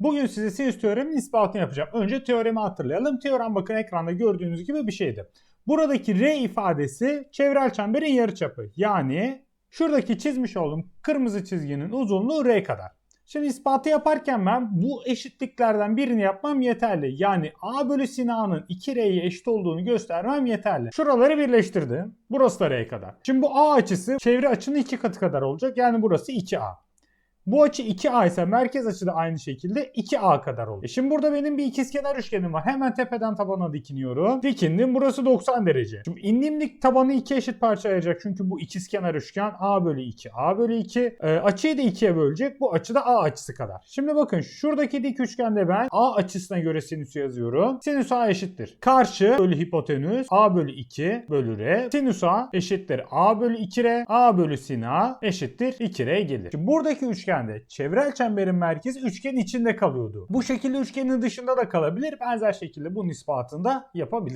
Bugün size sinüs teoremin ispatını yapacağım. Önce teoremi hatırlayalım. Teorem bakın ekranda gördüğünüz gibi bir şeydi. Buradaki R ifadesi çevrel çemberin yarıçapı. Yani şuradaki çizmiş olduğum kırmızı çizginin uzunluğu R kadar. Şimdi ispatı yaparken ben bu eşitliklerden birini yapmam yeterli. Yani A bölü sin A'nın 2R'ye eşit olduğunu göstermem yeterli. Şuraları birleştirdim. Burası da R kadar. Şimdi bu A açısı çevre açının 2 katı kadar olacak. Yani burası 2A. Bu açı 2A ise merkez açı da aynı şekilde 2A kadar olur. E şimdi burada benim bir ikizkenar üçgenim var. Hemen tepeden tabana dikiniyorum. Dikindim. Burası 90 derece. Şimdi indiğim dik tabanı iki eşit parça ayıracak. Çünkü bu ikizkenar üçgen A bölü 2, A bölü 2. E, açıyı da ikiye bölecek. Bu açı da A açısı kadar. Şimdi bakın şuradaki dik üçgende ben A açısına göre sinüsü yazıyorum. Sinüs A eşittir. Karşı bölü hipotenüs A bölü 2 bölü R. Sinüs A eşittir A bölü 2R. A bölü sin A eşittir 2R gelir. Şimdi buradaki üçgende çevrel çemberin merkezi üçgen içinde kalıyordu. Bu şekilde üçgenin dışında da kalabilir. Benzer şekilde bunun ispatını da yapabilir.